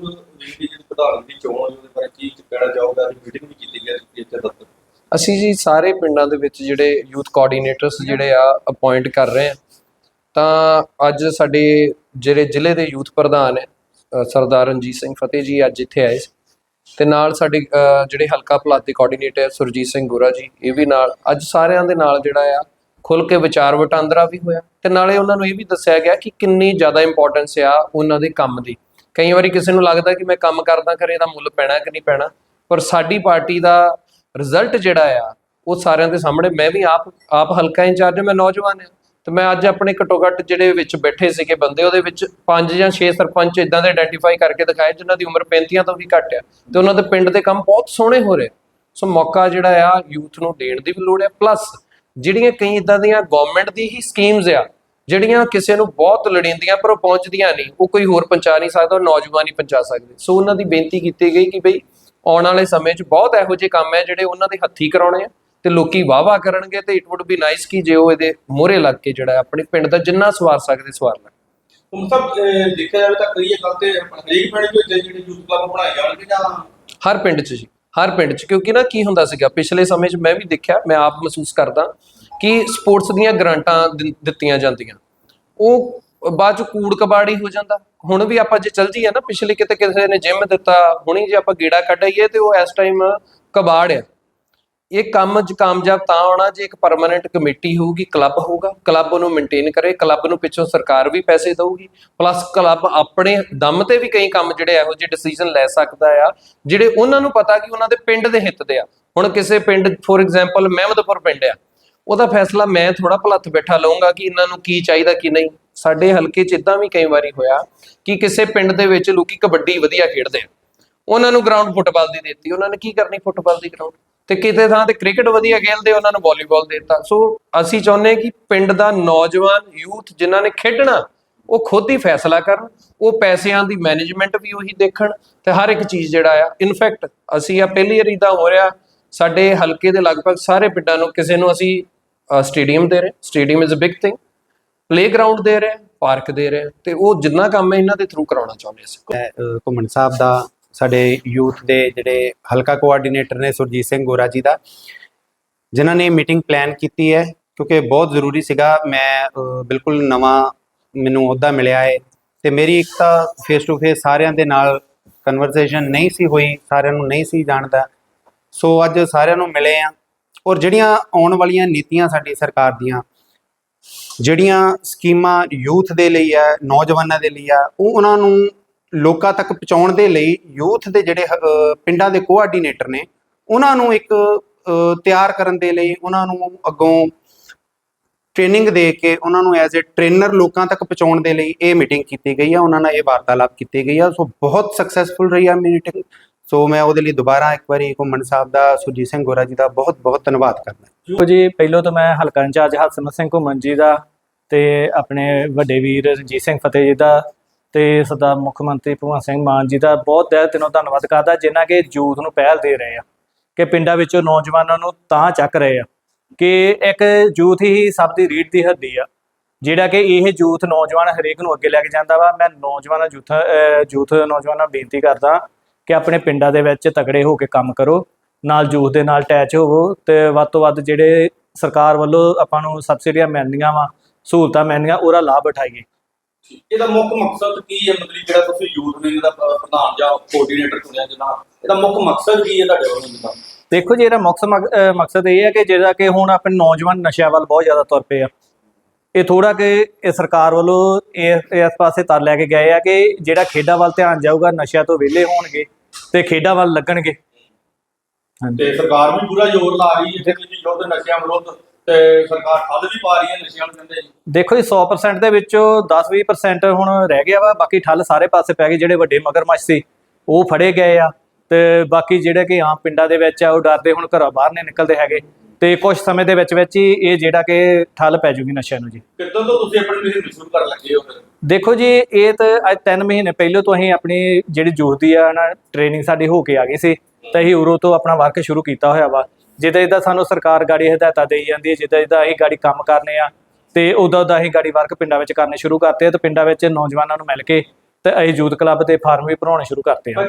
ਜਿਹੜੀ ਜਿਹੜੀ ਦੀ ਚੋਣ ਉਹਦੇ ਬਾਰੇ ਕੀ ਕਹਿਣਾ ਚਾਹੋਗੇ ਅੱਜ ਮੀਟਿੰਗ ਵੀ ਕੀਤੀ ਗਈ ਸੀ ਇੱਥੇ ਦਫ਼ਤਰ ਅਸੀਂ ਜੀ ਸਾਰੇ ਪਿੰਡਾਂ ਦੇ ਵਿੱਚ ਜਿਹੜੇ ਯੂਥ ਕੋਆਰਡੀਨੇਟਰਸ ਜਿਹੜੇ ਆ ਅਪਾਇੰਟ ਕਰ ਰਹੇ ਆ ਤਾਂ ਅੱਜ ਸਾਡੇ ਜਿਹੜੇ ਜ਼ਿਲ੍ਹੇ ਦੇ ਯੂਥ ਪ੍ਰਧਾਨ ਹੈ ਸਰਦਾਰ ਰਣਜੀਤ ਸਿੰਘ ਫਤਿਹ ਜੀ ਅੱਜ ਇੱਥੇ ਆਏ ਸੀ। ਤੇ ਨਾਲ ਸਾਡੇ ਜਿਹੜੇ ਹਲਕਾ ਪਲਾਟ ਦੇ ਕੋਆਰਡੀਨੇਟਰ ਸੁਰਜੀਤ ਸਿੰਘ ਗੁਰਾ ਜੀ, ਇਹ ਵੀ ਨਾਲ, ਅੱਜ ਸਾਰਿਆਂ ਦੇ ਨਾਲ ਜਿਹੜਾ ਆ ਖੁੱਲ ਕੇ ਵਿਚਾਰ ਵਟਾਂਦਰਾ ਵੀ ਹੋਇਆ। ਤੇ ਨਾਲੇ ਉਹਨਾਂ ਨੂੰ ਇਹ ਵੀ ਦੱਸਿਆ ਗਿਆ ਕਿ ਕਿੰਨੀ ਜ਼ਿਆਦਾ ਇੰਪੋਰਟੈਂਸ ਆ ਉਹਨਾਂ ਦੇ ਕੰਮ ਦੀ। ਕਈ ਵਾਰੀ ਕਿਸੇ ਨੂੰ ਲੱਗਦਾ ਕਿ ਮੈਂ ਕੰਮ ਕਰਦਾ ਕਰੇ ਇਹਦਾ ਮੁੱਲ ਪੈਣਾ ਕਿ ਨਹੀਂ ਪੈਣਾ, ਪਰ ਸਾਡੀ ਪਾਰਟੀ ਦਾ ਰਿਜ਼ਲਟ ਜਿਹੜਾ ਆ, ਉਹ ਸਾਰਿਆਂ ਦੇ ਸਾਹਮਣੇ ਮੈਂ ਵੀ ਆਪ ਆਪ ਹਲਕਾ ਇੰਚਾਰਜ ਮੈਂ ਨੌਜਵਾਨ ਹਾਂ, ਤੇ ਮੈਂ ਅੱਜ ਆਪਣੇ ਘੱਟੋ ਘੱਟ ਜਿਹੜੇ ਵਿੱਚ ਬੈਠੇ ਸੀਗੇ ਬੰਦੇ, ਉਹਦੇ ਵਿੱਚ ਪੰਜ ਜਾਂ 6 ਸਰਪੰਚ ਇਦਾਂ ਦੇ ਆਇਡੈਂਟੀਫਾਈ ਕਰਕੇ ਦਿਖਾਏ, ਜਿਨ੍ਹਾਂ ਦੀ ਉਮਰ 35 ਤੋਂ ਵੀ ਘੱਟ ਆ, ਤੇ ਉਹਨਾਂ ਦੇ ਪਿੰਡ ਦੇ ਕੰਮ ਬਹੁਤ ਸੋਹਣੇ ਹੋ ਰਹੇ। ਸੋ ਮੌਕਾ ਜਿਹੜਾ ਆ, ਯੂਥ ਨੂੰ ਦੇਣ ਦੀ ਵੀ ਲੋੜ ਹੈ ਪਲੱਸ ਜਿਹੜੀਆਂ ਕਈ ਇਦਾਂ ਦੀਆਂ ਗਵਰਨਮੈਂਟ ਦੀ ਹੀ ਸਕੀਮਸ ਆ ਜਿਹੜੀਆਂ ਕਿਸੇ ਨੂੰ ਬਹੁਤ ਲੜਿੰਦੀਆਂ ਪਰ ਉਹ ਪਹੁੰਚਦੀਆਂ ਨਹੀਂ ਉਹ ਕੋਈ ਹੋਰ ਪਹੁੰਚਾ ਨਹੀਂ ਸਕਦਾ ਉਹ ਨੌਜਵਾਨ ਹੀ ਪਹੁੰਚਾ ਸਕਦੇ। ਸੋ ਉਹਨਾਂ ਦੀ ਬੇਨਤੀ ਕੀਤੀ ਗਈ ਕਿ ਬਈ ਆਉਣ ਵਾਲੇ ਸਮੇਂ 'ਚ ਬਹੁਤ ਇਹੋ ਜਿਹੇ ਕੰਮ ਹੈ ਜਿਹੜੇ ਉਹਨਾਂ ਦੇ ਹੱਥੀ ਕਰਾਉਣੇ ਆ ਤੇ ਲੋਕੀ ਵਾਹ-ਵਾਹ ਕਰਨਗੇ ਤੇ ਇਟ ਊਡ ਬੀ ਨਾਈਸ ਕਿ ਜੇ ਉਹ ਇਹਦੇ ਮੋਹਰੇ ਲੱਗ ਕੇ ਜਿਹੜਾ ਆਪਣੇ ਪਿੰਡ ਦਾ ਜਿੰਨਾ ਸਵਾਰ ਸਕਦੇ ਸਵਾਰ ਲੈਣ। ਹੁਣ ਸਭ ਦੇਖਿਆ ਜਾਵੇ ਤਾਂ ਕਈ ਗੱਲ ਤੇ ਹਰੇਕ ਪਿੰਡ ਵਿੱਚ ਜਿਹੜੇ ਯੂਥ ਕਲੱਬ ਬਣਾਏ ਜਾਣਗੇ ਜਾਂ ਹਰ ਪਿੰਡ 'ਚ ਜੀ ਹਰ ਪਿੰਡ 'ਚ। ਕਿਉਂਕਿ ਨਾ ਕੀ ਹੁੰਦਾ ਸੀਗਾ ਪਿਛਲੇ ਸਮੇਂ 'ਚ ਮੈਂ ਵੀ ਦੇਖਿਆ ਮੈਂ ਆਪ ਮਹਿਸੂਸ ਕਰਦਾ ਕਿ ਸਪੋਰਟਸ ਦੀਆਂ ਗ੍ਰਾਂਟਾਂ ਦਿੱਤੀਆਂ ਜਾਂਦੀਆਂ। ਉਹ ਬਾਅਦ 'ਚ ਕੂੜ ਕਬਾੜੀ ਹੋ ਜਾਂਦਾ। ਹੁਣ ਵੀ ਆਪਾਂ ਜੇ ਚੱਲ ਜੀਏ ਨਾ, ਪਿਛਲੇ ਕਿਤੇ ਕਿਸੇ ਨੇ ਜਿਮ ਦਿੱਤਾ, ਹੁਣੀ ਜੇ ਆਪਾਂ ਗੇੜਾ ਕੱਢਾਈਏ ਤੇ ਉਹ ਇਸ ਟਾਈਮ ਕਬਾੜ ਆ। ਇਹ ਕੰਮ ਜ, ਕਾਮਯਾਬ ਤਾਂ ਹੋਣਾ ਜੇ ਇੱਕ ਪਰਮਨੈਂਟ ਕਮੇਟੀ ਹੋਊਗੀ ਕਲੱਬ ਹੋਊਗਾ। ਕਲੱਬ ਨੂੰ ਮੇਨਟੇਨ ਕਰੇ ਕਲੱਬ ਨੂੰ ਪਿੱਛੋਂ ਸਰਕਾਰ ਵੀ ਪੈਸੇ ਦੇਊਗੀ। ਪਲੱਸ ਕਲੱਬ ਆਪਣੇ ਦਮ ਤੇ ਵੀ ਕਈ ਕੰਮ ਜਿਹੜੇ ਇਹੋ ਜਿਹੇ ਡਿਸੀਜਨ ਲੈ ਸਕਦਾ ਆ, ਜਿਹੜੇ ਉਹਨਾਂ ਨੂੰ ਪਤਾ ਕਿ ਉਹਨਾਂ ਦੇ ਪਿੰਡ ਦੇ ਹਿੱਤ ਦੇ ਆ। ਹੁਣ ਕਿਸੇ ਪਿੰਡ ਫੋਰ ਐਗਜ਼ਾਮਪਲ ਮਹਿਮਦਪੁਰ ਪਿੰਡ ਆ। ਉਹਦਾ ਫੈਸਲਾ ਮੈਂ ਥੋੜਾ ਭਲੱਥ ਬੈਠਾ ਲਵਾਂਗਾ ਕਿ ਇਹਨਾਂ ਨੂੰ ਕੀ ਚਾਹੀਦਾ, ਕੀ ਨਹੀਂ। ਸਾਡੇ ਹਲਕੇ 'ਚ ਇਦਾਂ ਵੀ ਕਈ ਵਾਰੀ ਹੋਇਆ ਕਿ ਕਿਸੇ ਪਿੰਡ ਦੇ ਵਿੱਚ ਲੋਕੀ ਕਬੱਡੀ ਵਧੀਆ ਖੇਡਦੇ ਆ। ਉਹਨਾਂ ਨੂੰ ਗਰਾਊਂਡ ਫੁੱਟਬਾਲ ਦੀ ਦਿੱਤੀ। ਉਹਨਾਂ ਨੇ ਕੀ ਕਰਨੀ ਫੁੱਟਬਾਲ ਦੀ ਗਰਾਊਂਡ ਤੇ ਕਿਤੇ ਥਾਂ ਤੇ ਕ੍ਰਿਕਟ ਵਧੀਆ ਖੇਡਦੇ ਉਹਨਾਂ ਨੂੰ ਵਾਲੀਬਾਲ ਦੇ ਦਿੱਤਾ। ਸੋ ਅਸੀਂ ਚਾਹੁੰਦੇ ਕਿ ਪਿੰਡ ਦਾ ਨੌਜਵਾਨ ਯੂਥ ਜਿਨ੍ਹਾਂ ਨੇ ਖੇਡਣਾ, ਉਹ ਖੁਦ ਹੀ ਫੈਸਲਾ ਕਰਨ। ਉਹ ਪੈਸਿਆਂ ਦੀ ਮੈਨੇਜਮੈਂਟ ਵੀ ਉਹੀ ਦੇਖਣ ਤੇ ਹਰ ਇੱਕ ਚੀਜ਼ ਜਿਹੜਾ ਆ ਇਨਫੈਕਟ ਅਸੀਂ ਆ ਪਹਿਲੀ ਵਾਰੀ ਦਾ ਹੋ ਰਿਹਾ ਸਾਡੇ ਹਲਕੇ ਦੇ ਲਗਭਗ ਸਾਰੇ ਪਿੰਡਾਂ ਨੂੰ ਕਿਸੇ ਨੂੰ ਅਸੀਂ ਸਟੇਡੀਅਮ ਦੇ ਰਹੇ stadium is a big thing playground ਦੇ ਰਹੇ ਪਾਰਕ ਦੇ ਰਹੇ ਤੇ ਉਹ ਜਿੰਨਾ ਕੰਮ ਹੈ ਇਹਨਾਂ ਦੇ ਥਰੂ ਕਰਾਉਣਾ ਚਾਹੁੰਦੇ ਅਸੀਂ। ਅ, ਘੁੰਮਣ ਸਾਹਿਬ ਦਾ ਸਾਡੇ ਯੂਥ ਦੇ ਜਿਹੜੇ ਹਲਕਾ ਕੋਆਰਡੀਨੇਟਰ ਨੇ ਸੁਰਜੀਤ ਸਿੰਘ ਗੋਰਾ ਜੀ ਦਾ ਜਿਨ੍ਹਾਂ ਨੇ ਮੀਟਿੰਗ ਪਲਾਨ ਕੀਤੀ ਹੈ ਕਿਉਂਕਿ ਬਹੁਤ ਜ਼ਰੂਰੀ ਸੀਗਾ। ਮੈਂ ਬਿਲਕੁਲ ਨਵਾਂ ਮੈਨੂੰ ਅਹੁਦਾ ਮਿਲਿਆ ਹੈ। ਤੇ ਮੇਰੀ ਇੱਕ ਤਾਂ ਫੇਸ ਟੂ ਫੇਸ ਸਾਰਿਆਂ ਦੇ ਨਾਲ ਕਨਵਰਸੇਸ਼ਨ ਨਹੀਂ ਸੀ ਹੋਈ ਸਾਰਿਆਂ ਨੂੰ ਨਹੀਂ ਸੀ ਜਾਣਦਾ। ਸੋ ਅੱਜ ਸਾਰਿਆਂ ਨੂੰ ਮਿਲੇ ਆ ਔਰ ਜਿਹੜੀਆਂ ਆਉਣ ਵਾਲੀਆਂ ਨੀਤੀਆਂ ਸਾਡੀ ਸਰਕਾਰ ਦੀਆਂ, ਜਿਹੜੀਆਂ ਸਕੀਮਾਂ ਯੂਥ ਦੇ ਲਈ ਆ, ਨੌਜਵਾਨਾਂ ਦੇ ਲਈ ਆ, ਉਹ ਉਹਨਾਂ ਨੂੰ ਲੋਕਾਂ ਤੱਕ ਪਹੁੰਚਾਉਣ ਦੇ ਲਈ ਯੂਥ ਦੇ ਜਿਹੜੇ ਪਿੰਡਾਂ ਦੇ ਕੋਆਰਡੀਨੇਟਰ ਨੇ, ਉਹਨਾਂ ਨੂੰ ਇੱਕ ਤਿਆਰ ਕਰਨ ਦੇ ਲਈ, ਉਹਨਾਂ ਨੂੰ ਅੱਗੋਂ ਟ੍ਰੇਨਿੰਗ ਦੇ ਕੇ ਉਹਨਾਂ ਨੂੰ ਐਜ਼ ਅ ਟ੍ਰੇਨਰ ਲੋਕਾਂ ਤੱਕ ਪਹੁੰਚਾਉਣ ਦੇ ਲਈ ਇਹ ਮੀਟਿੰਗ ਕੀਤੀ ਗਈ ਆ, ਉਹਨਾਂ ਨਾਲ ਇਹ ਵਾਰਤਾਲਾਪ ਕੀਤੀ ਗਈ ਆ, ਸੋ ਬਹੁਤ ਸਕਸੈਸਫੁਲ ਰਹੀ ਆ ਮੀਟਿੰਗ ਸੋ ਮੈਂ ਉਹਦੇ ਲਈ ਦੁਬਾਰਾ ਇੱਕ ਵਾਰੀ ਘੁੰਮਣ ਸਾਹਿਬ ਦਾ, ਸੁਰਜੀਤ ਸਿੰਘ ਗੋਰਾ ਜੀ ਦਾ ਬਹੁਤ ਬਹੁਤ ਧੰਨਵਾਦ ਕਰਦਾ ਦੇਖੋ ਜੀ, ਪਹਿਲੋਂ ਤਾਂ ਮੈਂ ਹਲਕਾ ਇੰਚਾਰਜ ਹਰਸਿਮਰਤ ਸਿੰਘ ਘੁੰਮਣ ਜੀ ਦਾ ਤੇ ਆਪਣੇ ਵੱਡੇ ਵੀਰ ਰਣਜੀਤ ਸਿੰਘ ਫਤਿਹ ਜੀ ਦਾ ਤੇ ਸਰਦਾਰ ਮੁੱਖ ਮੰਤਰੀ ਭਗਵੰਤ ਸਿੰਘ ਮਾਨ ਜੀ ਦਾ ਬਹੁਤ ਦਿਲ ਦਿਨੋਂ ਧੰਨਵਾਦ ਕਰਦਾ, ਜਿਨ੍ਹਾਂ ਕਿ ਯੂਥ ਨੂੰ ਪਹਿਲ ਦੇ ਰਹੇ ਆ ਕਿ ਪਿੰਡਾਂ ਵਿੱਚੋਂ ਨੌਜਵਾਨਾਂ ਨੂੰ ਤਾਂ ਚੱਕ ਰਹੇ ਆ ਕਿ ਇੱਕ ਯੂਥ ਹੀ ਸਭ ਦੀ ਰੀੜ ਦੀ ਹੱਡੀ ਆ, ਜਿਹੜਾ ਕਿ ਇਹ ਯੂਥ ਨੌਜਵਾਨ ਹਰੇਕ ਨੂੰ ਅੱਗੇ ਲੈ ਕੇ ਜਾਂਦਾ ਵਾ। ਮੈਂ ਨੌਜਵਾਨਾਂ ਯੂਥ ਯੂਥ ਨੌਜਵਾਨਾਂ ਨੂੰ ਬੇਨਤੀ ਕਰਦਾ ਕਿ ਆਪਣੇ ਪਿੰਡਾਂ ਦੇ ਵਿੱਚ ਤਕੜੇ ਹੋ ਕੇ ਕੰਮ ਕਰੋ ਨਾਲ ਯੂਥ ਦੇ ਨਾਲ ਅਟੈਚ ਹੋਵੋ ਤੇ ਵੱਧ ਤੋਂ ਵੱਧ ਜਿਹੜੇ ਸਰਕਾਰ ਵੱਲੋਂ ਆਪਾਂ ਨੂੰ ਸਬਸਿਡੀਆਂ ਮਿਲਦੀਆਂ ਵਾ ਸਹੂਲਤਾਂ ਮਿਲਦੀਆਂ ਉਹਦਾ ਲਾਭ ਉਠਾਈਏ। ਇਹਦਾ ਮੁੱਖ ਮਕਸਦ ਕੀ ਹੈ? ਮਤਲਬ ਜਿਹੜਾ ਤੁਸੀਂ ਯੂਥ ਵਿੰਗ ਦਾ ਪ੍ਰਧਾਨ ਜਾਂ ਕੋਆਰਡੀਨੇਟਰ ਚੁਣਿਆ ਜਿਹਨਾਂ ਇਹਦਾ ਮੁੱਖ ਮਕਸਦ ਕੀ ਹੈ ਤੁਹਾਡੇ ਵੱਲੋਂ ਦਾ ਦੇਖੋ ਜੀ ਇਹਦਾ ਮੁੱਖ ਮਕਸਦ ਇਹ ਹੈ ਕਿ ਜਿਹੜਾ ਕਿ ਹੁਣ ਆਪਣੇ ਨੌਜਵਾਨ ਨਸ਼ਿਆਂ ਵੱਲ ਬਹੁਤ ਜ਼ਿਆਦਾ ਤੁਰ ਪਏ ਆ। ਇਹ ਥੋੜਾ ਕਿ ਇਹ ਸਰਕਾਰ ਵੱਲੋਂ ਇਸ ਪਾਸੇ ਤਰ ਲੈ ਕੇ ਗਏ ਆ ਕਿ ਜਿਹੜਾ ਖੇਡਾਂ ਵੱਲ ਧਿਆਨ ਜਾਊਗਾ ਨਸ਼ਿਆਂ ਤੋਂ ਵਿਹਲੇ ਹੋਣਗੇ। ਤੇ ਖੇਡਾਂ ਵੱਲ ਲੱਗਣਗੇ। ਤੇ ਸਰਕਾਰ ਵੀ ਪੂਰਾ ਜ਼ੋਰ ਲਾ ਰਹੀ ਹੈ ਕਿ ਯੁੱਧ ਨਸ਼ਿਆਂ ਵਿਰੁੱਧ ਤੇ ਸਰਕਾਰ ਖੱਲ ਵੀ ਪਾ ਰਹੀ ਹੈ ਨਸ਼ਿਆਂ ਨੂੰ ਕਹਿੰਦੇ ਜੀ। ਦੇਖੋ ਜੀ 100% ਦੇ ਵਿੱਚੋਂ 10-20% ਹੁਣ ਰਹਿ ਗਿਆ ਵਾ ਬਾਕੀ ਠੱਲ ਸਾਰੇ ਪਾਸੇ ਪੈ ਗਈ ਜਿਹੜੇ ਵੱਡੇ ਮਗਰਮੱਛ ਸੀ ਉਹ ਫੜੇ ਗਏ ਆ। ਤੇ ਬਾਕੀ ਜਿਹੜੇ ਕਿ ਆਮ ਪਿੰਡਾਂ ਦੇ ਵਿੱਚ ਆ ਉਹ ਡਰਦੇ ਹੁਣ ਘਰੋਂ ਬਾਹਰ ਨਹੀਂ ਨਿਕਲਦੇ ਹੈਗੇ। ਤੇ ਕੁਝ ਸਮੇਂ ਦੇ ਵਿੱਚ ਵਿੱਚ ਹੀ ਇਹ ਜਿਹੜਾ ਕਿ ਠੱਲ ਪੈ ਜੂਗੀ ਨਸ਼ਿਆਂ ਨੂੰ ਜੀ। ਕਿੱਦਾਂ ਤੋਂ ਤੁਸੀਂ ਆਪਣੀ ਮਿਸ਼ਨ ਸ਼ੁਰੂ ਕਰਨ ਲੱਗੇ ਹੋ ਫਿਰ? ਦੇਖੋ ਜੀ ਇਹ ਤਾਂ ਅੱਜ 3 ਮਹੀਨੇ ਪਹਿਲਾਂ ਤੋਂ ਅਸੀਂ ਆਪਣੀ ਜਿਹੜੀ ਦੀ ਆ ਨਾ ਟ੍ਰੇਨਿੰਗ ਸਾਡੀ ਹੋ ਕੇ ਆ ਗਈ ਸੀ ਤਾਂ ਅਸੀਂ ਉਰੋਂ ਤੋਂ ਆਪਣਾ ਵਰਕ ਸ਼ੁਰੂ ਕੀਤਾ ਹੋਇਆ ਵਾ। ਜਿੱਦਾਂ ਜਿੱਦਾਂ ਸਾਨੂੰ ਸਰਕਾਰ ਗਾੜੀ ਹਦਾਇਤਾਂ ਦੇਈ ਜਾਂਦੀ ਹੈ ਜਿੱਦਾਂ ਜਿੱਦਾਂ ਅਸੀਂ ਗਾੜੀ ਕੰਮ ਕਰਨੇ ਆ ਤੇ ਉਦੋਂ ਉਦੋਂ ਅਸੀਂ ਗਾੜੀ ਵਰਕ ਪਿੰਡਾਂ ਵਿੱਚ ਕਰਨੇ ਸ਼ੁਰੂ ਕਰਤੇ ਆ ਤੇ ਪਿੰਡਾਂ ਵਿੱਚ ਨੌਜਵਾਨਾਂ ਨੂੰ ਮਿਲ ਕੇ ਤੇ ਅਸੀਂ ਯੂਥ ਕਲੱਬ ਤੇ ਫਾਰਮ ਵੀ ਬਣਾਉਣੇ ਸ਼ੁਰੂ ਕਰਤੇ ਆ।